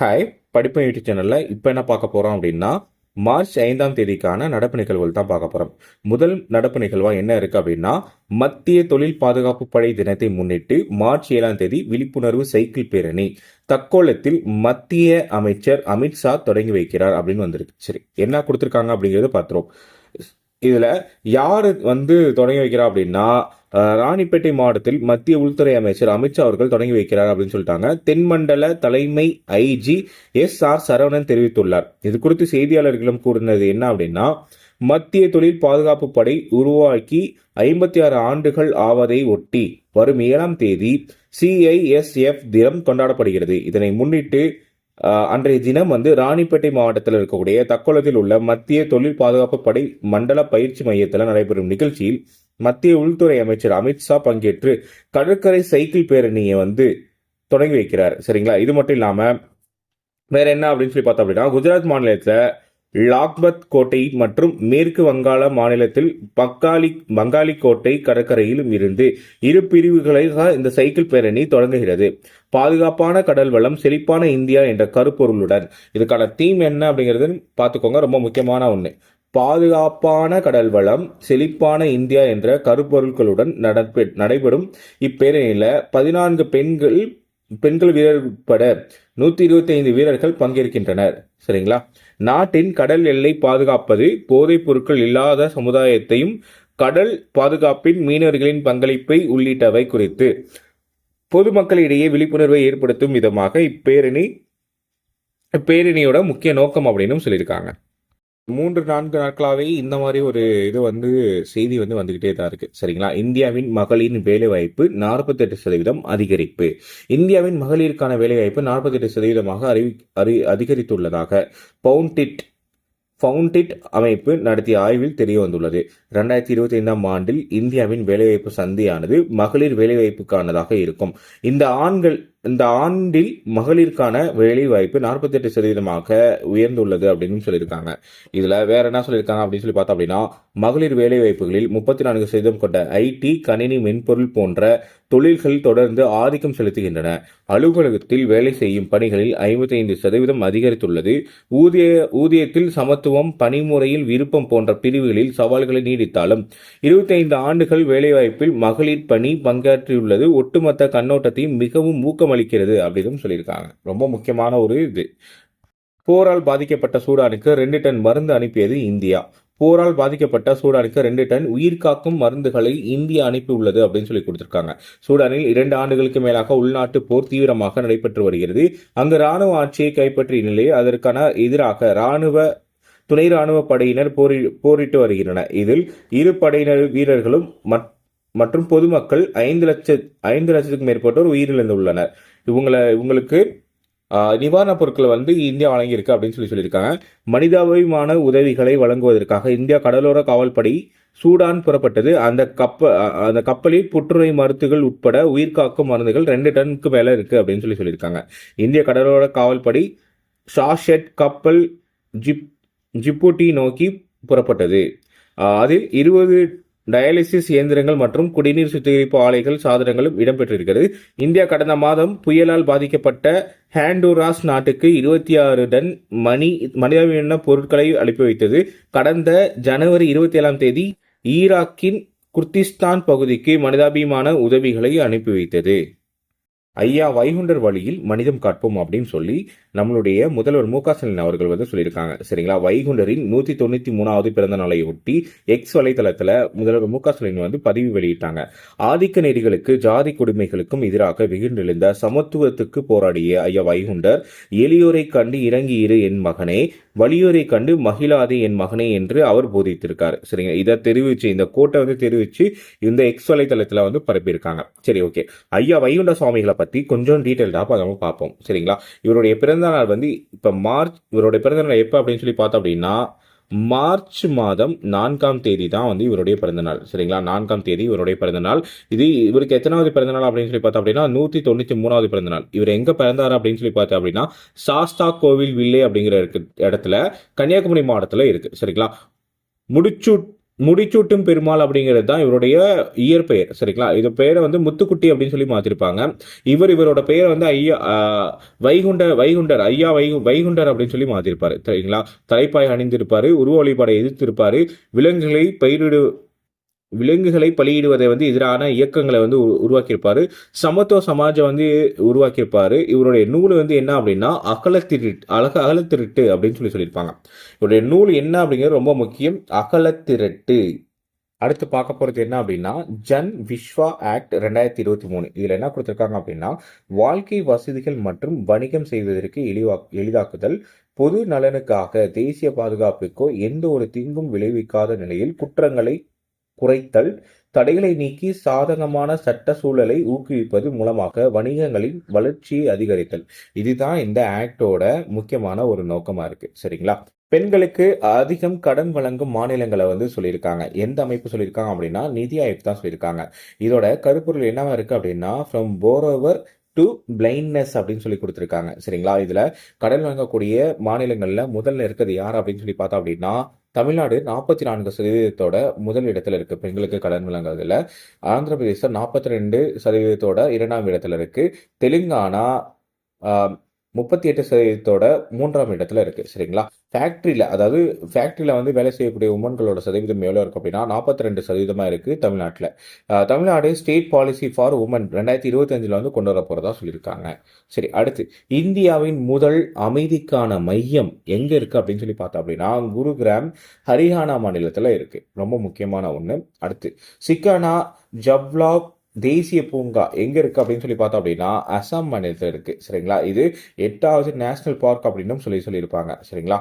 Hi படிப்பு YouTube சேனலில். இப்போ என்ன பார்க்க போகிறோம் அப்படின்னா மார்ச் ஐந்தாம் தேதிக்கான நடப்பு நிகழ்வுகள் தான் பார்க்க போகிறோம் முதல் நடப்பு நிகழ்வாக என்ன இருக்குது அப்படின்னா மத்திய தொழில் பாதுகாப்பு படை தினத்தை முன்னிட்டு மார்ச் ஏழாம் தேதி விழிப்புணர்வு சைக்கிள் பேரணி. தக்கோலத்தில் மத்திய அமைச்சர் அமித்ஷா தொடங்கி வைக்கிறார் அப்படின்னு வந்திருக்கு. சரி என்ன கொடுத்துருக்காங்க அப்படிங்கிறத பார்த்துருவோம். இதில் யார் வந்து தொடங்கி வைக்கிறா அப்படின்னா ராணிப்பேட்டை மாவட்டத்தில் மத்திய உள்துறை அமைச்சர் அமித்ஷா அவர்கள் தொடங்கி வைக்கிறார் அப்படின்னு சொல்லிட்டாங்க. தென்மண்டல தலைமை ஐஜி எஸ் ஆர் சரவணன் தெரிவித்துள்ளார். இது குறித்து செய்தியாளர்களிடம் கூறினது என்ன அப்படின்னா மத்திய தொழில் பாதுகாப்பு படை உருவாக்கி ஐம்பத்தி ஆறு ஆண்டுகள் ஆவதை ஒட்டி வரும் ஏழாம் தேதி சிஐஎஸ்எஃப் தினம் கொண்டாடப்படுகிறது. இதனை முன்னிட்டு அன்றைய தினம் வந்து ராணிப்பேட்டை மாவட்டத்தில் இருக்கக்கூடிய தக்கோலத்தில் உள்ள மத்திய தொழில் பாதுகாப்பு படை மண்டல பயிற்சி மையத்தில் நடைபெறும் நிகழ்ச்சியில் மத்திய உள்துறை அமைச்சர் அமித்ஷா பங்கேற்று கடற்கரை சைக்கிள் பேரணியை வந்து தொடங்கி வைக்கிறார். சரிங்களா? இது மட்டும் இல்லாம வேற என்ன அப்படின்னு சொல்லி பார்த்தோம் அப்படின்னா குஜராத் மாநிலத்தில் லாக்பத் கோட்டை மற்றும் மேற்கு வங்காள மாநிலத்தில் பக்காலி பங்காளி கோட்டை கடற்கரையிலும் இருந்து இரு பிரிவுகளாக இந்த சைக்கிள் பேரணி தொடங்குகிறது. பாதுகாப்பான கடல் வளம் செழிப்பான இந்தியா என்ற கருப்பொருளுடன். இதுக்கான தீம் என்ன அப்படிங்கிறது பார்த்துக்கோங்க. ரொம்ப முக்கியமான ஒன்று பாதுகாப்பான கடல் வளம் செழிப்பான இந்தியா என்ற கருப்பொருட்களுடன் நடப்பெ நடைபெறும் இப்பேரணியில் பதினான்கு பெண்கள் பெண்கள் வீரர் உட்பட நூற்றி இருபத்தி ஐந்து வீரர்கள் பங்கேற்கின்றனர். சரிங்களா? நாட்டின் கடல் எல்லை பாதுகாப்பது போதைப் பொருட்கள் இல்லாத சமுதாயத்தையும் கடல் பாதுகாப்பின் மீனவர்களின் பங்களிப்பை உள்ளிட்டவை குறித்து பொதுமக்களிடையே விழிப்புணர்வை ஏற்படுத்தும் விதமாக இப்பேரணி இப்பேரணியோட முக்கிய நோக்கம் அப்படின்னும் சொல்லியிருக்காங்க. மூன்று நான்கு நாட்களாகவே இந்த மாதிரி ஒரு இது வந்து செய்தி வந்து வந்துக்கிட்டே தான் இருக்குது சரிங்களா? இந்தியாவின் மகளிரின் வேலைவாய்ப்பு நாற்பத்தெட்டு சதவீதம் அதிகரிப்பு. இந்தியாவின் மகளிருக்கான வேலைவாய்ப்பு நாற்பத்தெட்டு சதவீதமாக அறிவி அறி அதிகரித்துள்ளதாக பவுண்டிட் ஃபவுண்டிட் அமைப்பு நடத்திய ஆய்வில் தெரிய வந்துள்ளது ரெண்டாயிரத்தி இருபத்தி ஐந்தாம் ஆண்டில் இந்தியாவின் வேலைவாய்ப்பு சந்தையானது மகளிர் வேலைவாய்ப்புக்கானதாக இருக்கும். இந்த ஆண்கள் இந்த ஆண்டில் மகளிருக்கான வேலைவாய்ப்பு நாற்பத்தெட்டு சதவீதமாக உயர்ந்துள்ளது அப்படின்னு சொல்லியிருக்காங்க. இதில் வேற என்ன சொல்லியிருக்காங்க அப்படின்னு சொல்லி பார்த்தோம் அப்படின்னா மகளிர் வேலைவாய்ப்புகளில் முப்பத்தி நான்கு சதவீதம் கொண்ட ஐடி கணினி மென்பொருள் போன்ற தொழில்கள் தொடர்ந்து ஆதிக்கம் செலுத்துகின்றன. அலுவலகத்தில் வேலை செய்யும் பணிகளில் ஐம்பத்தி ஐந்து சதவீதம் அதிகரித்துள்ளது. ஊதிய ஊதியத்தில் சமத்துவம் பணிமுறையில் விருப்பம் போன்ற பிரிவுகளில் சவால்களை நீடித்தாலும் இருபத்தி ஐந்து ஆண்டுகள் வேலைவாய்ப்பில் மகளிர் பணி பங்காற்றியுள்ளது. ஒட்டுமொத்த கண்ணோட்டத்தையும் மிகவும் ஊக்கம் ஊக்கமளிக்கிறது அப்படின்னு சொல்லியிருக்காங்க. ரொம்ப முக்கியமான ஒரு இது. போரால் பாதிக்கப்பட்ட சூடானுக்கு ரெண்டு டன் மருந்து அனுப்பியது இந்தியா. போரால் பாதிக்கப்பட்ட சூடானுக்கு ரெண்டு டன் உயிர்காக்கும் மருந்துகளை இந்தியா அனுப்பியுள்ளது அப்படின்னு சொல்லி கொடுத்திருக்காங்க. சூடானில் இரண்டு ஆண்டுகளுக்கு மேலாக உள்நாட்டு போர் தீவிரமாக நடைபெற்று வருகிறது. அங்கு ராணுவ ஆட்சியை கைப்பற்றிய நிலையில் அதற்கான எதிராக ராணுவ துணை ராணுவ படையினர் போரி போரிட்டு வருகின்றனர். இதில் இரு படையினர் வீரர்களும் மற்ற மற்றும் பொதுமக்கள் ஐந்து லட்ச ஐந்து லட்சத்துக்கும் மேற்பட்டோர் உயிரிழந்துள்ளனர். இவங்களை இவங்களுக்கு நிவாரணப் பொருட்களை வந்து இந்தியா வழங்கியிருக்கு அப்படின்னு சொல்லி சொல்லியிருக்காங்க. மனிதாபிமான உதவிகளை வழங்குவதற்காக இந்தியா கடலோர காவல்படை சூடான் புறப்பட்டது. அந்த கப்ப அந்த கப்பலில் புற்றுநோய் மருந்துகள் உட்பட உயிர்காக்கும் மருந்துகள் ரெண்டு டன்னுக்கு மேலே இருக்குது அப்படின்னு சொல்லி சொல்லியிருக்காங்க. இந்திய கடலோர காவல்படை ஷாஷெட் கப்பல் ஜிப் ஜிப்புட்டி நோக்கி புறப்பட்டது. அதில் இருபது டயாலிசிஸ் இயந்திரங்கள் மற்றும் குடிநீர் சுத்திகரிப்பு ஆலைகள் சாதனங்களும் இடம்பெற்றிருக்கிறது. இந்தியா கடந்த மாதம் புயலால் பாதிக்கப்பட்ட ஹேண்டூராஸ் நாட்டுக்கு இருபத்தி ஆறு டன் மணி மனிதாபிமான பொருட்களை அனுப்பி வைத்தது. கடந்த ஜனவரி இருபத்தி ஏழாம் தேதி ஈராக்கின் குர்திஸ்தான் பகுதிக்கு மனிதாபிமான உதவிகளை அனுப்பி வைத்தது. ஐயா வைகுண்டர் வழியில் மனிதம் காட்போம் அப்படின்னு சொல்லி நம்மளுடைய முதல்வர் மு க ஸ்டாலின் அவர்கள் வந்து சொல்லியிருக்காங்க. சரிங்களா? வைகுண்டரின் நூற்றி தொண்ணூற்றி மூணாவது பிறந்த நாளையொட்டி எக்ஸ் வலைதளத்தில் முதல்வர் மு க ஸ்டாலின் வந்து பதிவு வெளியிட்டாங்க. ஆதிக்க நெறிகளுக்கு ஜாதி கொடுமைகளுக்கும் எதிராக வெகுண்டெழுந்த சமத்துவத்துக்கு போராடிய ஐயா வைகுண்டர் எளியோரை கண்டு இறங்கி இரு என் மகனே வலியோரை கண்டு மகிழாதே என் மகனே என்று அவர் போதித்திருக்கார். சரிங்க? இதை தெரிவித்து இந்த கோட்டை வந்து தெரிவித்து இந்த எக்ஸ் வலைதளத்தில் வந்து பரப்பியிருக்காங்க. சரி ஓகே. ஐயா வைகுண்ட சுவாமிகளை பற்றி கொஞ்சம் டீட்டெயில்டாக நம்ம பார்ப்போம். சரிங்களா? இவருடைய பிறந்த பிறந்தநாள் வந்து இப்போ மார்ச் இவருடைய பிறந்தநாள் எப்போ அப்படின்னு சொல்லி பார்த்தோம் அப்படின்னா மார்ச் மாதம் நான்காம் தேதி தான் வந்து இவருடைய பிறந்தநாள். சரிங்களா? நான்காம் தேதி இவருடைய பிறந்தநாள். இது இவருக்கு எத்தனாவது பிறந்தநாள் அப்படின்னு சொல்லி பார்த்தோம் அப்படின்னா நூற்றி தொண்ணூற்றி மூணாவது பிறந்தநாள். இவர் எங்கே பிறந்தார் அப்படின்னு சொல்லி பார்த்தோம் அப்படின்னா சாஸ்தா கோவில் வில்லே அப்படிங்கிற இடத்துல கன்னியாகுமரி மாவட்டத்தில் இருக்குது சரிங்களா? முடிச்சு முடிச்சூட்டும் பெருமாள் அப்படிங்கிறது தான் இவருடைய இயற்பெயர் சரிங்களா? இது பெயரை வந்து முத்துக்குட்டி அப்படின்னு சொல்லி மாத்திருப்பாங்க. இவர் இவரோட பெயரை வந்து ஐயா வைகுண்ட வைகுண்டர் ஐயா வைகு வைகுண்டர் அப்படின்னு சொல்லி மாத்திருப்பாரு சரிங்களா? தலைப்பாய் அணிந்திருப்பாரு உருவ வழிபாடை எதிர்த்திருப்பாரு விலங்குகளை பயிரிடு விலங்குகளை பலியிடுவதை வந்து எதிரான இயக்கங்களை வந்து உரு- உருவாக்கியிருப்பாரு. சமத்துவ சமாஜம் வந்து உருவாக்கியிருப்பாரு. இவருடைய நூல் வந்து என்ன அப்படின்னா அகலத்திருட் அழக அகலத்திருட்டு அப்படின்னு சொல்லி சொல்லியிருப்பாங்க. இவருடைய நூல் என்ன அப்படிங்கிறது ரொம்ப முக்கியம். அகலத்திரட்டு. அடுத்து பார்க்க போகிறது என்ன அப்படின்னா ஜன் விஸ்வா ஆக்ட் ரெண்டாயிரத்தி இருபத்தி மூணு. இதில் என்ன கொடுத்துருக்காங்க அப்படின்னா வாழ்க்கை வசதிகள் மற்றும் வணிகம் செய்வதற்கு எளிவா எளிதாக்குதல் பொது நலனுக்காக தேசிய பாதுகாப்புக்கோ எந்த ஒரு தீங்கும் விளைவிக்காத நிலையில் குற்றங்களை குறைத்தல் தடைகளை நீக்கி சாதகமான சட்ட சூழலை ஊக்குவிப்பது மூலமாக வணிகங்களின் வளர்ச்சியை அதிகரித்தல். இதுதான் இந்த ஆக்டோட முக்கியமான ஒரு நோக்கமா இருக்கு. சரிங்களா? பெண்களுக்கு அதிகம் கடன் வழங்கும் மாநிலங்களை வந்து சொல்லியிருக்காங்க. எந்த அமைப்பு சொல்லியிருக்காங்க அப்படின்னா நிதி ஆயோக் தான் சொல்லியிருக்காங்க. இதோட கருப்பொருள் என்னவா இருக்கு அப்படின்னா ஃப்ரம் போரோவர் டு பிளைண்ட்னஸ் அப்படின்னு சொல்லி கொடுத்துருக்காங்க. சரிங்களா? இதுல கடன் வாங்கக்கூடிய மாநிலங்கள்ல முதல்ல இருக்கிறது யார் அப்படின்னு சொல்லி பார்த்தா அப்படின்னா தமிழ்நாடு நாற்பத்தி நான்கு சதவீதத்தோட முதல் இடத்துல இருக்கு. பெண்களுக்கு கடன் வழங்குறதுல. ஆந்திர பிரதேசம் நாற்பத்தி ரெண்டு சதவீதத்தோட இரண்டாம் இடத்துல இருக்கு. தெலுங்கானா முப்பத்தி எட்டு சதவீதத்தோட மூன்றாம் இடத்துல இருக்கு. சரிங்களா? ஃபேக்ட்ரியில் அதாவது ஃபேக்ட்ரியில் வந்து வேலை செய்யக்கூடிய உமன்களோட சதவீதம் எவ்வளோ இருக்குது அப்படின்னா நாற்பத்தி ரெண்டு சதவீதமாக இருக்குது தமிழ்நாட்டில் Tamil Nadu state policy for women ரெண்டாயிரத்தி இருபத்தஞ்சில் வந்து கொண்டு வர போகிறதா சொல்லியிருக்காங்க. சரி அடுத்து இந்தியாவின் முதல் அமைதிக்கான மையம் எங்கே இருக்குது அப்படின்னு சொல்லி பார்த்தோம் அப்படின்னா குருகிராம் ஹரியானா மாநிலத்தில் இருக்குது ரொம்ப முக்கியமான ஒன்று அடுத்து சிக்கானா ஜவ்லாக் தேசிய பூங்கா எங்கே இருக்குது அப்படின்னு சொல்லி பார்த்தோம் அப்படின்னா அசாம் மாநிலத்தில் இருக்குது சரிங்களா? இது எட்டாவது நேஷனல் பார்க் அப்படின்னும் சொல்லி சொல்லியிருப்பாங்க. சரிங்களா?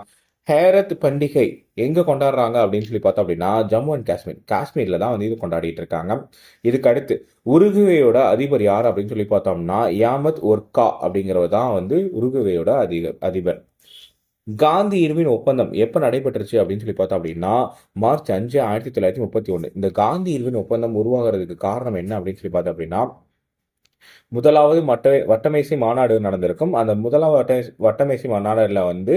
ஹேரத் பண்டிகை எங்கே கொண்டாடுறாங்க அப்படின்னு சொல்லி பார்த்தோம் அப்படின்னா ஜம்மு அண்ட் காஷ்மீர். காஷ்மீரில் தான் வந்து இது கொண்டாடிட்டு இருக்காங்க. இதுக்கு அடுத்து உருகுவேயோட அதிபர் யார் அப்படின்னு சொல்லி பார்த்தோம்னா யாமத் ஒர்கா அப்படிங்கிறவர் தான் வந்து உருகுவேயோட அதிக அதிபர். காந்தி இருவின் ஒப்பந்தம் எப்போ நடைபெற்றுச்சு அப்படின்னு சொல்லி பார்த்தோம் அப்படின்னா மார்ச் அஞ்சு ஆயிரத்தி தொள்ளாயிரத்தி முப்பத்தி ஒன்று இந்த காந்தி இருவின் ஒப்பந்தம் உருவாகிறதுக்கு காரணம் என்ன அப்படின்னு சொல்லி பார்த்தோம் அப்படின்னா முதலாவது மட்ட வட்டமேசை மாநாடு நடந்திருக்கும். அந்த முதலாவது வட்ட வட்டமேசை மாநாடுல வந்து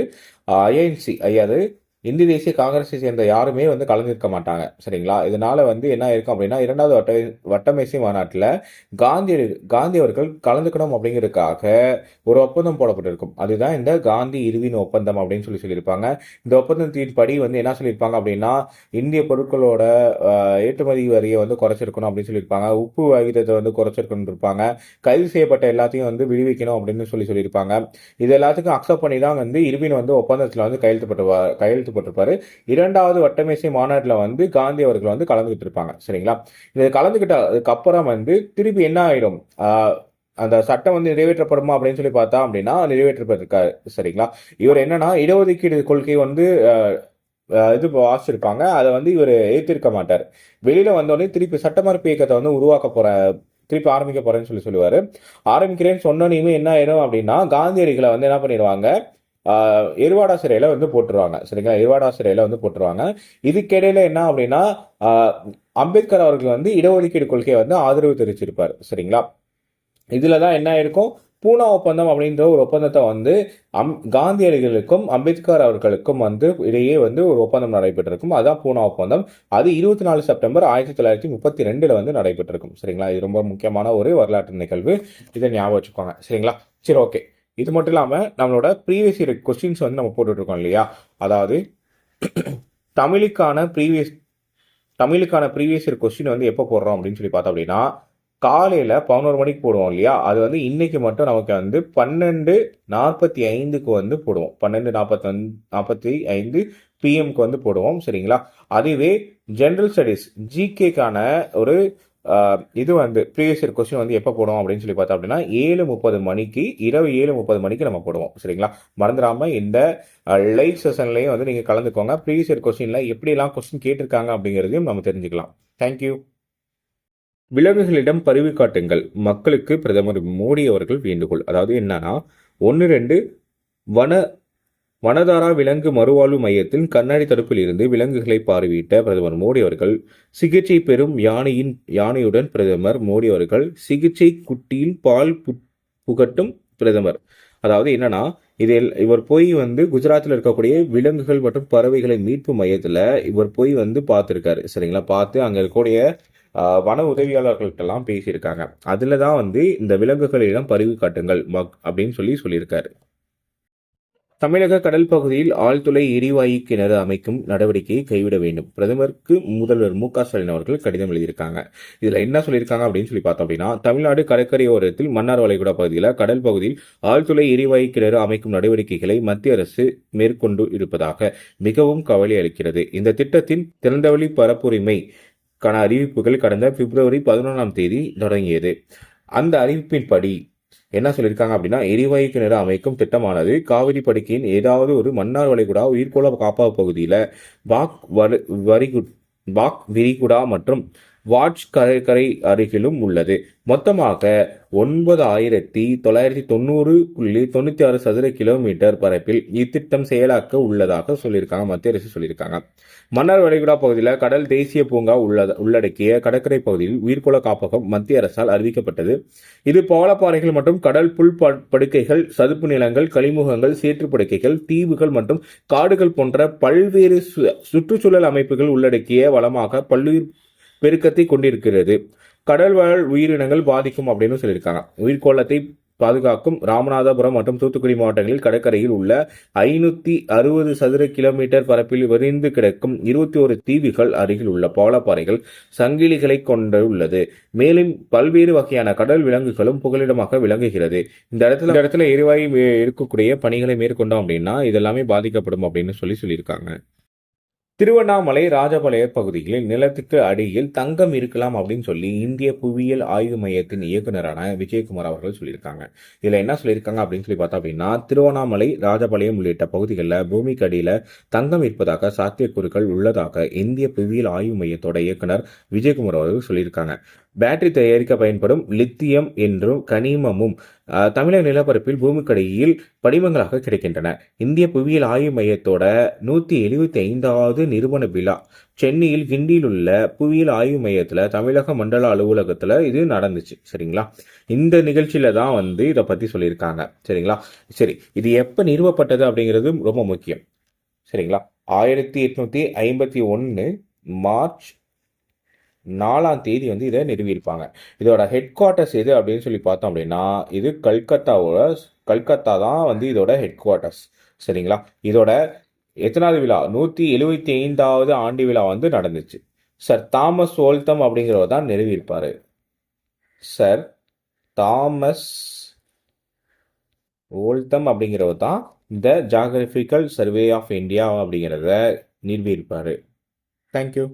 ஐஎன்சி அதாவது இந்திய தேசிய காங்கிரஸை சேர்ந்த யாருமே வந்து கலந்துருக்க மாட்டாங்க. சரிங்களா? இதனால வந்து என்ன இருக்கும் அப்படின்னா இரண்டாவது வட்ட வட்டமேசை மாநாட்டில் காந்தி காந்தி அவர்கள் கலந்துக்கணும் அப்படிங்கிறதுக்காக ஒரு ஒப்பந்தம் போடப்பட்டிருக்கும். அதுதான் இந்த காந்தி இருவின் ஒப்பந்தம் அப்படின்னு சொல்லி சொல்லியிருப்பாங்க. இந்த ஒப்பந்தத்தின் படி வந்து என்ன சொல்லியிருப்பாங்க அப்படின்னா இந்திய பொருட்களோட ஏற்றுமதி வரியை வந்து குறைச்சிருக்கணும் அப்படின்னு சொல்லியிருப்பாங்க. உப்பு விகிதத்தை வந்து குறைச்சிருக்கணும் இருப்பாங்க. கைது செய்யப்பட்ட எல்லாத்தையும் வந்து விடுவிக்கணும் அப்படின்னு சொல்லி சொல்லியிருப்பாங்க. இது எல்லாத்துக்கும் அக்செப்ட் பண்ணி தான் வந்து இருவின் வந்து ஒப்பந்தத்தில் வந்து கையெழுத்துப்பட்டு கையெழுத்து போட்டிருப்பாரு இரண்டாவது வட்டமேசை மாநாட்டில் வந்து காந்தி அவர்கள் வந்து கலந்துக்கிட்டு இருப்பாங்க சரிங்களா? இது கலந்துகிட்டதுக்கு அப்புறம் வந்து திருப்பி என்ன ஆயிடும்? அந்த சட்டம் வந்து நிறைவேற்றப்படுமா அப்படின்னு சொல்லி பார்த்தா அப்படின்னா நிறைவேற்றப்பட்டிருக்காரு சரிங்களா? இவர் என்னன்னா இடஒதுக்கீடு கொள்கை வந்து இது வாசிச்சிருப்பாங்க. அதை வந்து இவர் ஏற்றிருக்க மாட்டார். வெளியில வந்தோடனே திருப்பி சட்டமறுப்பு இயக்கத்தை வந்து உருவாக்க போற திருப்பி ஆரம்பிக்க போறேன்னு சொல்லி சொல்லுவாரு. ஆரம்பிக்கிறேன்னு சொன்னோனையுமே என்ன ஆயிடும் அப்படின்னா காந்தியடிகளை வந்து என்ன பண்ணிடுவாங்க? எருவாடா சிறையில் வந்து போட்டுருவாங்க. சரிங்களா? எருவாடா சிறையில் வந்து போட்டுருவாங்க. இதுக்கிடையில என்ன அப்படின்னா அம்பேத்கர் அவர்கள் வந்து இடஒதுக்கீடு கொள்கையை வந்து ஆதரவு தெரிவிச்சிருப்பார். சரிங்களா? இதில் தான் என்ன இருக்கும்? பூனா ஒப்பந்தம் அப்படின்ற ஒரு ஒப்பந்தத்தை வந்து அம் காந்தியடிகளுக்கும் அம்பேத்கர் அவர்களுக்கும் வந்து இடையே வந்து ஒரு ஒப்பந்தம் நடைபெற்றிருக்கும். அதுதான் பூனா ஒப்பந்தம். அது இருபத்தி நாலு செப்டம்பர் ஆயிரத்தி தொள்ளாயிரத்தி முப்பத்தி ரெண்டில் வந்து நடைபெற்றிருக்கும். சரிங்களா? இது ரொம்ப முக்கியமான ஒரு வரலாற்று நிகழ்வு. இதை ஞாபகம் வச்சுக்கோங்க. சரிங்களா? சரி ஓகே. இது மட்டும் இல்லாமல் நம்மளோட ப்ரீவியஸ் இயர் கொஸ்டின்ஸ் வந்து நம்ம போட்டுட்ருக்கோம் இல்லையா? அதாவது தமிழுக்கான ப்ரீவியஸ் தமிழுக்கான ப்ரீவியஸ் இயர் கொஸ்டின் வந்து எப்போ போடுறோம் அப்படின்னு சொல்லி பார்த்தோம் அப்படின்னா காலையில் பதினோரு மணிக்கு போடுவோம் இல்லையா? அது வந்து இன்னைக்கு மட்டும் நமக்கு வந்து பன்னெண்டு நாற்பத்தி ஐந்துக்கு வந்து போடுவோம். பன்னெண்டு நாற்பத்தி நாற்பத்தி ஐந்து பிஎம்க்கு வந்து போடுவோம் சரிங்களா? அதுவே ஜென்ரல் ஸ்டடீஸ் ஜிகேக்கான ஒரு இது வந்து ப்ரீவியஸ் இயர் கொஸ்டின் வந்து எப்போ போடுவோம் அப்படின்னு சொல்லி பார்த்தோம் அப்படின்னா ஏழு முப்பது மணிக்கு இரவு ஏழு முப்பது மணிக்கு நம்ம போடுவோம். சரிங்களா? மறந்துடாமல் இந்த லைவ் செஷன்லையும் வந்து நீங்கள் கலந்துக்கோங்க. ப்ரீவியஸ் இயர் கொஸ்டினில் எப்படியெல்லாம் கொஸ்டின் கேட்டிருக்காங்க அப்படிங்கிறதையும் நம்ம தெரிஞ்சுக்கலாம். தேங்க்யூ விலங்குகளிடம் பருவி காட்டுங்கள். மக்களுக்கு பிரதமர் மோடி அவர்கள் வேண்டுகோள். அதாவது என்னன்னா ஒன்று ரெண்டு வன வனதாரா விலங்கு மறுவாழ்வு மையத்தின் கண்ணாடி தடுப்பில் இருந்து விலங்குகளை பார்வையிட்ட பிரதமர் மோடி அவர்கள் சிகிச்சை பெறும் யானையின் யானையுடன் பிரதமர் மோடி அவர்கள் சிகிச்சை குட்டியில் பால் புகட்டும் பிரதமர். அதாவது என்னன்னா இதில் இவர் போய் வந்து குஜராத்தில் இருக்கக்கூடிய விலங்குகள் மற்றும் பறவைகளை மீட்பு மையத்தில் இவர் போய் வந்து பார்த்துருக்காரு. சரிங்களா? பார்த்து அங்கே இருக்கக்கூடிய வன உதவியாளர்கள்ட்டெல்லாம் பேசியிருக்காங்க. அதில் தான் வந்து இந்த விலங்குகளிடம் பரிவு காட்டுங்கள் மக் அப்படின்னு சொல்லி சொல்லியிருக்காரு. தமிழக கடல் பகுதியில் ஆழ்துளை எரிவாயு கிணறு அமைக்கும் நடவடிக்கையை கைவிட வேண்டும். பிரதமருக்கு முதல்வர் மு க ஸ்டாலின் அவர்கள் கடிதம் எழுதியிருக்காங்க. இதுல என்ன சொல்லியிருக்காங்க அப்படின்னு சொல்லி பார்த்தோம் அப்படின்னா தமிழ்நாடு கடற்கரையோரத்தில் மன்னார் வளைகுடா பகுதியில் கடல் பகுதியில் ஆழ்துளை எரிவாயு கிணறு அமைக்கும் நடவடிக்கைகளை மத்திய அரசு மேற்கொண்டு இருப்பதாக மிகவும் கவலை அளிக்கிறது. இந்த திட்டத்தின் திறந்தவெளி பரப்புரிமைக்கான அறிவிப்புகள் கடந்த பிப்ரவரி பதினொன்றாம் தேதி தொடங்கியது. அந்த அறிவிப்பின்படி என்ன சொல்லியிருக்காங்க அப்படின்னா எரிவாயு கிணறு அமைக்கும் திட்டமானது காவிரி படுக்கையின் ஏதாவது ஒரு மன்னார் வளைகுடா உயிர்கோள காப்பக பகுதியில் பாக் வரி வரிகு பாக் விரிகுடா மற்றும் வாட்ச் கடற்கரை அருகிலும் உள்ளது. மொத்தமாக ஒன்பது ஆயிரத்தி தொள்ளாயிரத்தி தொண்ணூறு புள்ளி தொண்ணூற்றி ஆறு சதுர கிலோமீட்டர் பரப்பில் இத்திட்டம் செயலாக்க உள்ளதாக சொல்லியிருக்காங்க. மத்திய அரசு சொல்லியிருக்காங்க. மன்னார் வளைகுடா பகுதியில் கடல் தேசிய பூங்கா உள்ளத உள்ளடக்கிய கடற்கரை பகுதியில் உயிர்கோள காப்பகம் மத்திய அரசால் அறிவிக்கப்பட்டது. இது பவளப்பாறைகள் மற்றும் கடல் புல் படுக்கைகள் சதுப்பு நிலங்கள் கழிமுகங்கள் சேற்று படுக்கைகள் தீவுகள் மற்றும் காடுகள் போன்ற பல்வேறு சு- சுற்றுச்சூழல் அமைப்புகள் உள்ளடக்கிய வளமாக பல்லுயிர் பெருக்கத்தை கொண்டிருக்கிறது. கடல்வாழ் உயிரினங்கள் பாதிக்கும் அப்படின்னு சொல்லியிருக்காங்க. உயிர்கோளத்தை பாதுகாக்கும் ராமநாதபுரம் மற்றும் தூத்துக்குடி மாவட்டங்களில் கடற்கரையில் உள்ள ஐநூத்தி அறுபது சதுர கிலோமீட்டர் பரப்பில் விரிந்து கிடக்கும் இருபத்தி ஒரு தீவுகள் அருகில் உள்ள பவளப்பாறைகள் சங்கிலிகளை கொண்டுள்ளது மேலும் பல்வேறு வகையான கடல் விலங்குகளும் புகலிடமாக விளங்குகிறது. இந்த இடத்துல இந்த இடத்துல எரிவாயு மே- இருக்கக்கூடிய பணிகளை மேற்கொண்டோம் அப்படின்னா இதெல்லாமே பாதிக்கப்படும் அப்படின்னு சொல்லி சொல்லியிருக்காங்க. திருவண்ணாமலை ராஜபாளையர் பகுதிகளில் நிலத்துக்கு அடியில் தங்கம் இருக்கலாம் அப்படின்னு சொல்லி இந்திய புவியியல் ஆய்வு மையத்தின் இயக்குனரான விஜயகுமார் அவர்கள் சொல்லியிருக்காங்க. இதுல என்ன சொல்லியிருக்காங்க அப்படின்னு சொல்லி பார்த்தா அப்படின்னா திருவண்ணாமலை ராஜபாளையம் உள்ளிட்ட பகுதிகளில் பூமிக்கு அடியில தங்கம் இருப்பதாக சாத்தியக்கூறுகள் உள்ளதாக இந்திய புவியியல் ஆய்வு மையத்தோட இயக்குனர் விஜயகுமார் அவர்கள் சொல்லியிருக்காங்க. பேட்டரி தயாரிக்க பயன்படும் லித்தியம் என்றும் கனிமமும் தமிழக நிலப்பரப்பில் பூமிக்கடியில் படிமங்களாக கிடைக்கின்றன. இந்திய புவியியல் ஆய்வு மையத்தோட நூத்தி எழுபத்தி ஐந்தாவது நிறுவன விழா. சென்னையில் கிண்டியில் உள்ள புவியியல் ஆய்வு மையத்துல தமிழக மண்டல அலுவலகத்துல இது நடந்துச்சு. சரிங்களா? இந்த நிகழ்ச்சியில தான் வந்து இதை பத்தி சொல்லியிருக்காங்க. சரிங்களா? சரி இது எப்ப நிறுவப்பட்டது அப்படிங்கிறது ரொம்ப முக்கியம். சரிங்களா? ஆயிரத்தி எட்நூத்தி ஐம்பத்தி ஒன்று மார்ச் நாலாம் தேதி வந்து இதை நிறுவியிருப்பாங்க. இதோட ஹெட் குவார்ட்டர்ஸ் எது அப்படின்னு சொல்லி பார்த்தோம் அப்படின்னா இது கல்கத்தாவோட கல்கத்தா தான் வந்து இதோட ஹெட் குவார்ட்டர்ஸ் சரிங்களா? இதோட எத்தனாவது விழா? நூற்றி எழுபத்தி ஐந்தாவது ஆண்டு விழா வந்து நடந்துச்சு. சார் தாமஸ் ஓல்தம் அப்படிங்கிறவர் தான் நிறுவியிருப்பார். சார் தாமஸ் ஓல்தம் அப்படிங்கிறவர் தான் இந்த ஜாகிரபிக்கல் சர்வே ஆஃப் இந்தியா அப்படிங்கிறத நிறுவியிருப்பார். தேங்க்யூ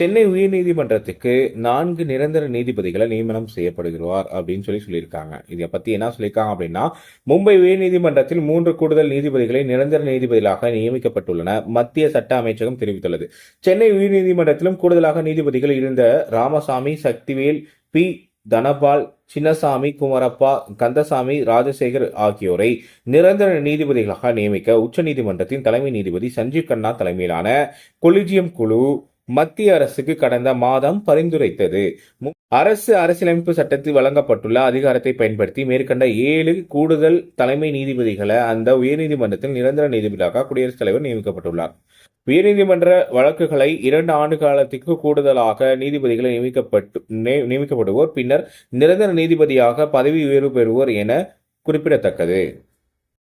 சென்னை உயர்நீதிமன்றத்துக்கு நான்கு நிரந்தர நீதிபதிகளை நியமனம் செய்யப்படுகிறார் அப்படின்னு சொல்லி சொல்லியிருக்காங்க. இதை பற்றி என்ன சொல்லியிருக்காங்க அப்படின்னா மும்பை உயர்நீதிமன்றத்தில் மூன்று கூடுதல் நீதிபதிகளை நிரந்தர நீதிபதிகளாக நியமிக்கப்பட்டுள்ளன மத்திய சட்ட அமைச்சகம் தெரிவித்துள்ளது. சென்னை உயர்நீதிமன்றத்திலும் கூடுதலாக நீதிபதிகள் இருந்த ராமசாமி சக்திவேல் பி. தனபால் சின்னசாமி குமரப்பா கந்தசாமி ராஜசேகர் ஆகியோரை நிரந்தர நீதிபதிகளாக நியமிக்க உச்சநீதிமன்றத்தின் தலைமை நீதிபதி சஞ்சீவ் கண்ணா தலைமையிலான கொலிஜியம் குழு மத்திய அரசுக்கு கடந்த மாதம் பரிந்துரைத்தது. அரசு அரசியலமைப்பு சட்டத்தில் வழங்கப்பட்டுள்ள அதிகாரத்தை பயன்படுத்தி மேற்கண்ட ஏழு கூடுதல் தலைமை நீதிபதிகளை அந்த உயர்நீதிமன்றத்தில் நிரந்தர நீதிபதியாக குடியரசுத் தலைவர் நியமிக்கப்பட்டுள்ளார். உயர்நீதிமன்ற வழக்குகளை இரண்டு ஆண்டு காலத்திற்கு கூடுதலாக நீதிபதிகளை நியமிக்கப்பட்டு நியமிக்கப்படுவோர் பின்னர் நிரந்தர நீதிபதியாக பதவி உயர்வு பெறுவோர் என குறிப்பிடத்தக்கது.